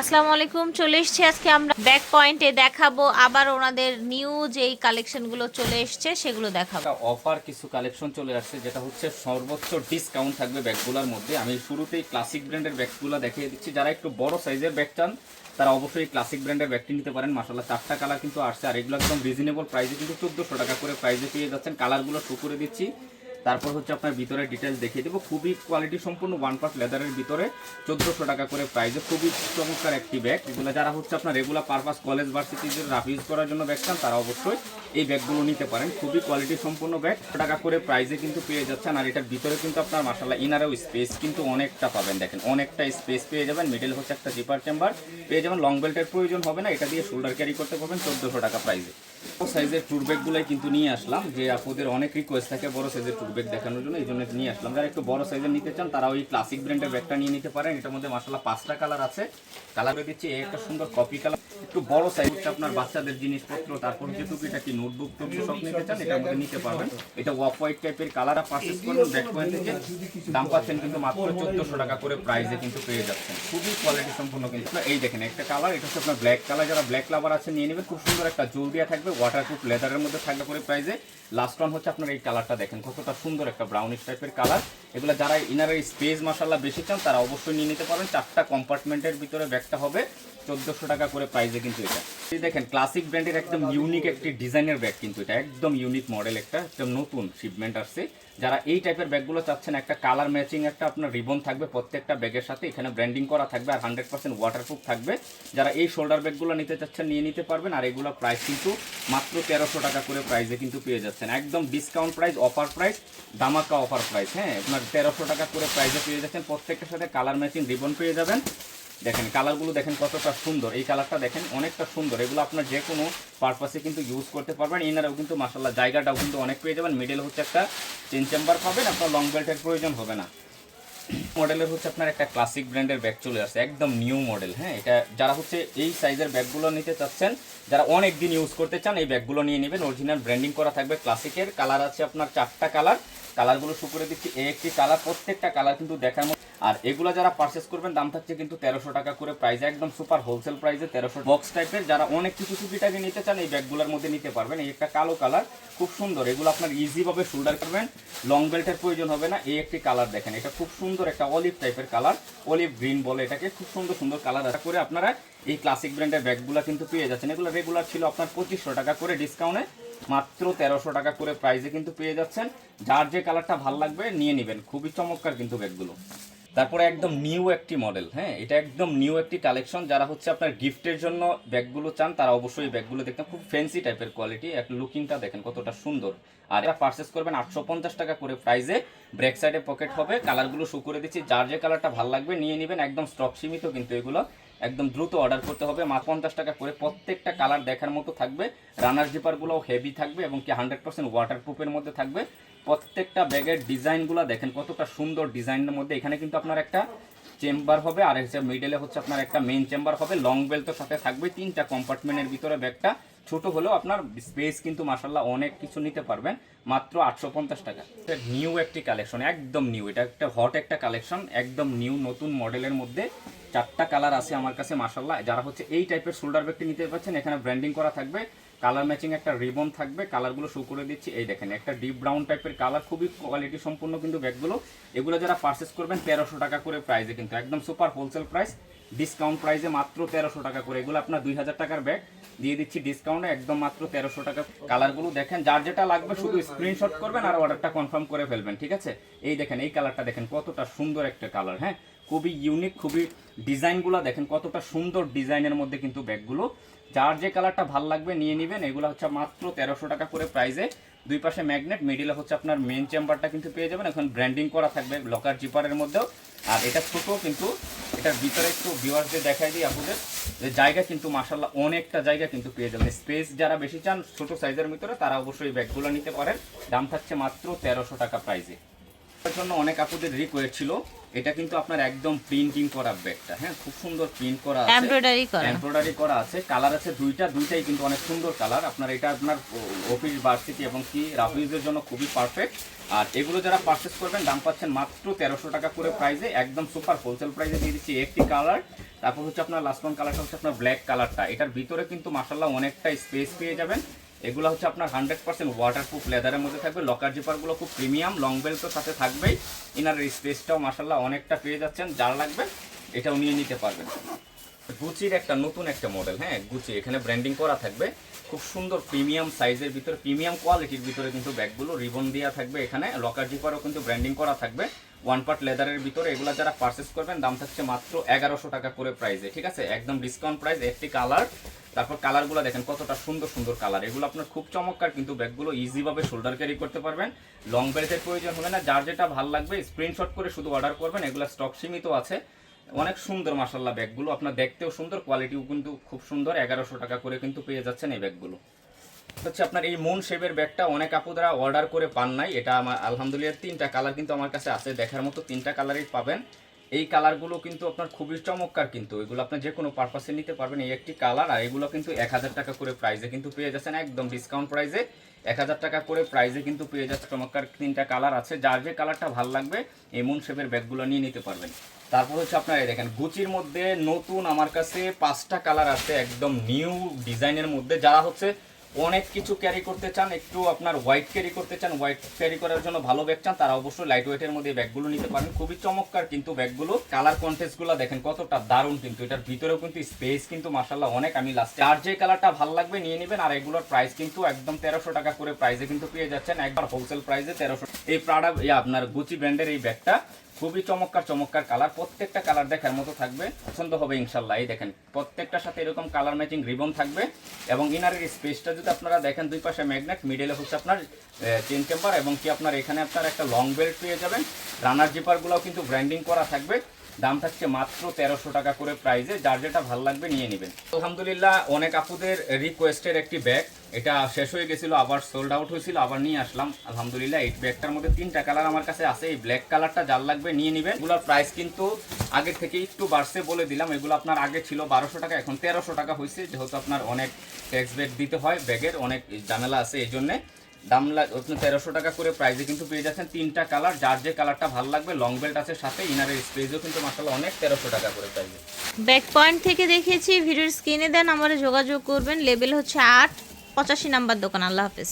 আসসালামু আলাইকুম, চলে এসেছি আজকে আমরা ব্যাক পয়েন্টে দেখাবো। আবার ওনাদের নিউ যেই কালেকশনগুলো চলে এসছে, সেগুলো দেখাবো। অফার কিছু কালেকশন চলে আসছে, যেটা হচ্ছে সর্বোচ্চ ডিসকাউন্ট থাকবে ব্যাগগুলোর মধ্যে। আমি শুরুতেই ক্লাসিক ব্র্যান্ডের ব্যাগগুলো দেখিয়ে দিচ্ছি। যারা একটু বড় সাইজের ব্যাগ চান, তারা অবশ্যই ক্লাসিক ব্র্যান্ডের ব্যাগটি নিতে পারেন। মাসাল্লাহ চারটা কালার কিন্তু আসছে, আর এগুলো একদম রিজনেবল প্রাইসে কিন্তু চোদ্দোশো টাকা করে প্রাইসে পেয়ে যাচ্ছেন। কালারগুলো শো করে দিচ্ছি। তারপর হচ্ছে আপনার ভিতরে ডিটেলস দেখিয়ে দেবো। খুবই কোয়ালিটি সম্পূর্ণ ওয়ান পার্ট লেদারের ভিতরে চোদ্দোশো টাকা করে প্রাইসে খুবই চমৎকার একটি ব্যাগ এগুলো যারা হচ্ছে আপনার রেগুলার পারপাস কলেজ ভার্সিটিতে রাফ ইউজ করার জন্য ব্যাগ চান, তারা অবশ্যই এই ব্যাগগুলো নিতে পারেন। খুবই কোয়ালিটি সম্পূর্ণ ব্যাগ টাকা করে প্রাইসে কিন্তু পেয়ে যাচ্ছেন। আর এটার ভিতরে কিন্তু আপনার মাসাল্লাহ ইনারেও স্পেস কিন্তু অনেকটা পাবেন। দেখেন, অনেকটা স্পেস পেয়ে যাবেন। মিডল হচ্ছে একটা জিপার চেম্বার পেয়ে যাবেন। লং বেল্টের প্রয়োজন হবে না। এটা দিয়ে শোল্ডার ক্যারি করতে পারবেন চোদ্দোশো টাকা প্রাইসে সাইজের টুর ব্যাগগুলাই কিন্তু নিয়ে আসলাম। যে আপনাদের অনেক রিকোয়েস্ট থাকে বড় সাইজের টুর ব্যাগ দেখানোর জন্য, এই জন্য নিয়ে আসলাম। যারা একটু বড় সাইজের নিতে চান, তারা ওই ক্লাসিক ব্র্যান্ডের ব্যাগটা নিয়ে নিতে পারেন। এটার মধ্যে মাসাল্লাহ পাঁচটা কালার আছে। কালার দিচ্ছি, এই একটা সুন্দর কপি কালার একটু বড় সাইজ হচ্ছে আপনার বাচ্চাদের জিনিসপত্র, তারপর যে টুপিটা কি নোটবুক টুপি সব নিতে চান, এটার মধ্যে নিতে পারবেন। এটা অফ হোয়াইট টাইপের কালার পারচেস করবেন ব্যাক পয়েন্ট থেকে দাম পাচ্ছেন কিন্তু মাত্র চোদ্দশো টাকা করে প্রাইসে কিন্তু পেয়ে যাচ্ছেন। খুবই কোয়ালিটি সম্পূর্ণ কিন্তু। এই দেখেন একটা কালার এটা হচ্ছে আপনার ব্ল্যাক কালার যারা ব্ল্যাক লাভার আছে নিয়ে নেবেন। খুব সুন্দর একটা জুল থাকবে। ওয়াটারপ্রুফ লেদারের মধ্যে থাকবে করে প্রাইজে লাস্ট ওয়ান হচ্ছে আপনার এই কালারটা দেখেন, কতটা সুন্দর একটা ব্রাউনিশ টাইপের কালার এগুলো যারা ইনারের স্পেস মাসাল্লাহ বেশি চান, তারা অবশ্যই নিয়ে নিতে পারেন চারটা কম্পার্টমেন্টের ভিতরে ব্যাগটা হবে। চোদ্দোশো টাকা করে প্রাইসে কিন্তু এটা। দেখেন ক্লাসিক ব্র্যান্ডের একদম ইউনিক একটি ডিজাইনের ব্যাগ কিন্তু এটা, একদম ইউনিক মডেল একটা, একদম নতুন শিপমেন্ট আসছে। যারা এই টাইপের ব্যাগগুলো চাচ্ছেন, একটা কালার ম্যাচিং একটা আপনার রিবন থাকবে প্রত্যেকটা ব্যাগের সাথে, এখানে ব্র্যান্ডিং করা থাকবে আর হান্ড্রেড পার্সেন্ট ওয়াটারপ্রুফ থাকবে। যারা এই শোল্ডার ব্যাগগুলো নিতে চাচ্ছেন, নিয়ে নিতে পারবেন আর এগুলো প্রাইস কিন্তু মাত্র তেরোশো টাকা করে প্রাইসে কিন্তু পেয়ে যাচ্ছেন। একদম ডিসকাউন্ট প্রাইস অফার প্রাইস দামাকা অফার প্রাইস হ্যাঁ? আপনার তেরোশো টাকা করে প্রাইসে পেয়ে যাচ্ছেন। প্রত্যেকটার সাথে কালার ম্যাচিং রিবন পেয়ে যাবেন। দেখেন, কালারগুলো দেখেন কতটা সুন্দর। এই কালারটা দেখেন অনেকটা সুন্দর। এগুলো আপনার যে কোনো পারপাসে কিন্তু ইউজ করতে পারবেন। এনারাও কিন্তু মাসাল্লাহ জায়গাটাও কিন্তু অনেক পেয়ে যাবেন। মিডল হচ্ছে একটা চেন চেম্বার পাবেন। আপনার লং বেল্টের প্রয়োজন হবে না। মডেলের হচ্ছে আপনার একটা ক্লাসিক ব্র্যান্ডের ব্যাগ চলে আসছে। একদম নিউ মডেল হ্যাঁ? এটা যারা হচ্ছে এই সাইজের ব্যাগগুলো নিতে চাচ্ছেন, যারা অনেক দিন ইউজ করতে চান, এই ব্যাগগুলো নিয়ে নেবেন। অরিজিনাল ব্র্যান্ডিং করা থাকবে ক্লাসিকের কালার আছে আপনার চারটা কালার কালারগুলো শু করে দিচ্ছি। এই একটি কালার প্রত্যেকটা কালার কিন্তু দেখার মতো আর এগুলো যারা পারচেস করবেন, দাম থাকছে কিন্তু তেরোশো টাকা করে প্রাইস একদম সুপার হোলসেল প্রাইসে তেরোশো বক্স টাইপের যারা অনেক কিছু টুপিটাকে নিতে চান, এই ব্যাগগুলোর মধ্যে নিতে পারবেন। এই একটা কালো কালার খুব সুন্দর। এগুলো আপনার ইজিভাবে শোল্ডার করবেন লং বেল্টের প্রয়োজন হবে না। এই একটি কালার দেখেন, এটা খুব সুন্দর একটা অলিভ টাইপের কালার অলিভ গ্রিন বলে এটাকে। খুব সুন্দর সুন্দর কালার আশা করে আপনারা এই ক্লাসিক ব্র্যান্ডের ব্যাগগুলো কিন্তু পেয়ে যাচ্ছেন। এগুলো রেগুলার ছিল আপনার পঁচিশশো টাকা করে ডিসকাউন্টে মাত্র তেরোশো টাকা করে প্রাইসে কিন্তু পেয়ে যাচ্ছেন। যার যে কালারটা ভালো লাগবে নিয়ে নেবেন। খুবই চমৎকার কিন্তু ব্যাগগুলো তারপরে একদম নিউ একটি মডেল হ্যাঁ? এটা একদম নিউ একটি কালেকশন যারা হচ্ছে আপনার গিফটের জন্য ব্যাগগুলো চান, তারা অবশ্যই ব্যাগগুলো দেখতে খুব ফ্যান্সি টাইপের কোয়ালিটি এক লুকিংটা দেখেন কতটা সুন্দর। আর এটা পারচেস করবেন আটশো পঞ্চাশ টাকা করে প্রাইসে ব্রেক সাইডে পকেট হবে। কালারগুলো শু করে দিচ্ছি। যার যে কালারটা ভালো লাগবে, নিয়ে নেবেন। একদম স্টক সীমিত কিন্তু এগুলো। একদম দ্রুত অর্ডার করতে হবে। মাত্র পঞ্চাশ টাকা করে প্রত্যেকটা কালার দেখার মতো থাকবে। রানার জিপারগুলোও হেভি থাকবে এবং কি হান্ড্রেড পার্সেন্ট ওয়াটার প্রুফের মধ্যে থাকবে। প্রত্যেকটা ব্যাগের ডিজাইনগুলো দেখেন কতটা সুন্দর ডিজাইনের মধ্যে। এখানে কিন্তু আপনার একটা চেম্বার হবে, আর হচ্ছে মিডেলে হচ্ছে আপনার একটা মেন চেম্বার হবে। লং বেল্টের সাথে থাকবে তিনটা কম্পার্টমেন্টের ভিতরে ব্যাগটা। ছোট হলেও আপনার স্পেস কিন্তু মাসাল্লাহ অনেক কিছু নিতে পারবেন। মাত্র আটশো পঞ্চাশ টাকা। নিউ একটি কালেকশন একদম নিউ এটা একটা হট একটা কালেকশন একদম নিউ নতুন মডেলের মধ্যে। চারটা কালার আছে আমার কাছে মাসাল্লাহ যারা হচ্ছে এই টাইপের শোল্ডার ব্যাগটি নিতে পারছেন, এখানে ব্র্যান্ডিং করা থাকবে। কালার ম্যাচিং একটা রিবন থাকবে। কালারগুলো শো করে দিচ্ছি। এই দেখেন, একটা ডিপ ব্রাউন টাইপের কালার খুবই কোয়ালিটি সম্পূর্ণ কিন্তু ব্যাগগুলো এগুলো যারা পারচেস করবেন, তেরোশো টাকা করে প্রাইসে কিন্তু, একদম সুপার হোলসেল প্রাইস ডিসকাউন্ট প্রাইসে মাত্র তেরোশো টাকা করে। এগুলো আপনার দুই হাজার টাকার ব্যাগ দিয়ে দিচ্ছি ডিসকাউন্টে একদম মাত্র তেরোশো টাকা কালারগুলো দেখেন, যার যেটা লাগবে শুধু স্ক্রিনশট করবেন আর অর্ডারটা কনফার্ম করে ফেলবেন, ঠিক আছে? এই দেখেন, এই কালারটা দেখেন, কতটা সুন্দর একটা কালার হ্যাঁ? খুবই ইউনিক খুবই ডিজাইনগুলো দেখেন, কতটা সুন্দর ডিজাইনের মধ্যে কিন্তু ব্যাগগুলো। যার যে কালারটা ভালো লাগবে নিয়ে নেবেন, এগুলো হচ্ছে মাত্র তেরোশো টাকা করে প্রাইজে দুই পাশে ম্যাগনেট মিডিলে হচ্ছে আপনার মেন চেম্বারটা কিন্তু পেয়ে যাবেন। এখন ব্র্যান্ডিং করা থাকবে লকার জিপারের মধ্যেও। আর এটা ছোটো কিন্তু, এটার ভিতরে একটু ভিউয়ার্সদের দেখাই দিই আপনাদের। যে জায়গা কিন্তু মাসাল্লাহ অনেকটা জায়গা কিন্তু পেয়ে যাবেন। স্পেস যারা বেশি চান, ছোট সাইজের ভিতরে, তারা অবশ্যই ব্যাগগুলো নিতে পারেন। দাম থাকছে মাত্র তেরোশো টাকা প্রাইজে জন্য অনেক আপুদের রিকোয়েস্ট ছিল। এটা কিন্তু আপনার একদম প্রিন্টিং করা ব্যাগটা হ্যাঁ? খুব সুন্দর প্রিন্ট করা আছে। এমব্রয়ডারি করা। এমব্রয়ডারি করা আছে। কালার আছে দুইটা দুইটাই কিন্তু অনেক সুন্দর কালার আপনার এটা আপনার অফিস ভার্সিটি এবং কি রাফিজের জন্য খুবই পারফেক্ট আর এগুলো যারা পারচেস করবেন দাম পাচ্ছেন মাত্র তেরোশো টাকা করে প্রাইসে একদম সুপার হোলসেল প্রাইসে দিয়ে দিচ্ছি একটি কালার তারপর হচ্ছে আপনার লাস্ট ওয়ান কালারটা হচ্ছে আপনার ব্ল্যাক কালারটা এটার ভিতরে কিন্তু মাসাল্লাহ অনেকটা স্পেস পেয়ে যাবেন। এগুলো হচ্ছে আপনার হান্ড্রেড পার্সেন্ট ওয়াটারপ্রুফ লেদারের মধ্যে থাকবে। লকার জিপারগুলো খুব প্রিমিয়াম লং বেল্ট সাথে থাকবেই। ইনারের স্পেসটাও মাসাল্লাহ অনেকটা পেয়ে যাচ্ছেন। যার লাগবে, এটাও নিয়ে নিতে পারবেন। গুচির একটা নতুন একটা মডেল হ্যাঁ গুচি এখানে ব্র্যান্ডিং করা থাকবে। খুব সুন্দর প্রিমিয়াম সাইজের ভিতরে প্রিমিয়াম কোয়ালিটির ভিতরে কিন্তু ব্যাগগুলো রিবন দেওয়া থাকবে এখানে। লকার জিপারও কিন্তু ব্র্যান্ডিং করা থাকবে। ওয়ান পার্ট লেদারের ভিতরে এগুলো যারা পারচেস করবেন, দাম থাকছে মাত্র এগারোশো টাকা করে প্রাইসে ঠিক আছে? একদম ডিসকাউন্ট প্রাইস একটি কালার তারপর কালারগুলো দেখেন, কতটা সুন্দর সুন্দর কালার। এগুলো আপনার খুব চমৎকার, কিন্তু ব্যাগগুলো ইজিভাবে শোল্ডার ক্যারি করতে পারবেন। লং বেল্টের প্রয়োজন হবে না, যার যেটা ভালো লাগবে স্ক্রিনশট করে শুধু অর্ডার করবেন। এগুলো স্টক সীমিত আছে। অনেক সুন্দর মাসাল্লাহ ব্যাগগুলো। আপনার দেখতেও সুন্দর কোয়ালিটিও কিন্তু খুব সুন্দর। এগারোশো টাকা করে কিন্তু পেয়ে যাচ্ছেন এই ব্যাগগুলো। হচ্ছে আপনার এই মুন শেপের ব্যাগটা। অনেক আপুদরা অর্ডার করে পান নাই। এটা আমার, আলহামদুলিল্লাহ, তিনটা কালার কিন্তু আমার কাছে আছে। দেখার মতো তিনটা কালারই পাবেন। এই কালারগুলো কিন্তু আপনার খুবই চমৎকার কিন্তু। এগুলো আপনার যে কোনো পারপাসে নিতে পারবেন এই একটি কালার, আর এগুলো কিন্তু এক হাজার টাকা করে প্রাইজে কিন্তু পেয়ে যাচ্ছেন একদম ডিসকাউন্ট প্রাইজে এক হাজার টাকা করে প্রাইজে কিন্তু পেয়ে যাচ্ছে চমৎকার তিনটা কালার আছে। যার যে কালারটা ভালো লাগবে, এই মুন শেপের ব্যাগগুলো নিয়ে নিতে পারবেন। তারপর হচ্ছে আপনার দেখেন গুচির মধ্যে নতুন আমার কাছে পাঁচটা কালার আছে, একদম নিউ ডিজাইনের মধ্যে। যারা হচ্ছে অনেক কিছু ক্যারি করতে চান, একটু আপনার হোয়াইট ক্যারি করতে চান হোয়াইট ক্যারি করার জন্য ভালো ব্যাগ চান, তারা অবশ্যই লাইট ওয়েটের মধ্যে ব্যাগগুলো নিতে পারেন। খুবই চমৎকার কিন্তু ব্যাগগুলো কালার কন্টেস্টগুলো দেখেন, কতটা দারুণ কিন্তু। এটার ভিতরেও কিন্তু স্পেস কিন্তু মাসাল্লাহ অনেক। আমি লাস্ট আর যে কালারটা ভালো লাগবে নিয়ে নেবেন, আর এগুলোর প্রাইস কিন্তু একদম তেরোশো টাকা করে প্রাইসে কিন্তু পেয়ে যাচ্ছেন। একবার হোলসেল প্রাইসে তেরোশো এই প্রাডা আপনার গুচি ব্র্যান্ডের এই ব্যাগটা খুবই চমৎকার চমৎকার কালার প্রত্যেকটা কালার দেখার মতো থাকবে। পছন্দ হবে ইনশাল্লাহ, এই দেখেন। প্রত্যেকটার সাথে এরকম কালার ম্যাচিং রিবন থাকবে এবং ইনারের স্পেসটা যদি আপনারা দেখেন, দুই পাশে ম্যাগনেট মিডলে হচ্ছে আপনার চেন চেম্বার এবং কি আপনার এখানে আপনার একটা লং বেল্ট পেয়ে যাবেন। রানার জিপারগুলোও কিন্তু ব্র্যান্ডিং করা থাকবে। দাম থাকছে মাত্র তেরোশো টাকা করে প্রাইজে যার যেটা ভালো লাগবে নিয়ে নেবেন। আলহামদুলিল্লাহ, অনেক আপুদের রিকোয়েস্টের একটি ব্যাগ এটা শেষ হয়ে গেছিল, আবার সোল্ড আউট হয়েছিল, আবার নিয়ে আসলাম। আলহামদুলিল্লাহ, এই ব্যাগটার মধ্যে তিনটা কালার আমার কাছে আছে। এই ব্ল্যাক কালারটা যার লাগবে নিয়ে নেবেন। এগুলোর প্রাইস কিন্তু আগে থেকে একটু বাড়ছে বলে দিলাম। এগুলো আপনার আগে ছিল বারোশো টাকা, এখন তেরোশো টাকা হয়েছে। যেহেতু আপনার অনেক ট্যাক্স ব্যাগ দিতে হয় ব্যাগের, অনেক ঝামেলা আছে এই জন্যে। দাম আপনি তেরোশো টাকা করে প্রাইসে কিন্তু পেয়ে যাচ্ছেন তিনটা কালার যার যে কালারটা ভালো লাগবে লং বেল্ট আছে সাথে ইনারের স্পেসও কিন্তু মাসাল্লাহ অনেক তেরোশো টাকা করে প্রাইসে ব্যাক পয়েন্ট থেকে দেখিয়েছি, ভিডিওর স্ক্রিনে দেন, আমার যোগাযোগ করবেন। লেভেল হচ্ছে আট। পঁচাশি নাম্বার দোকান আল্লাহ হাফেজ।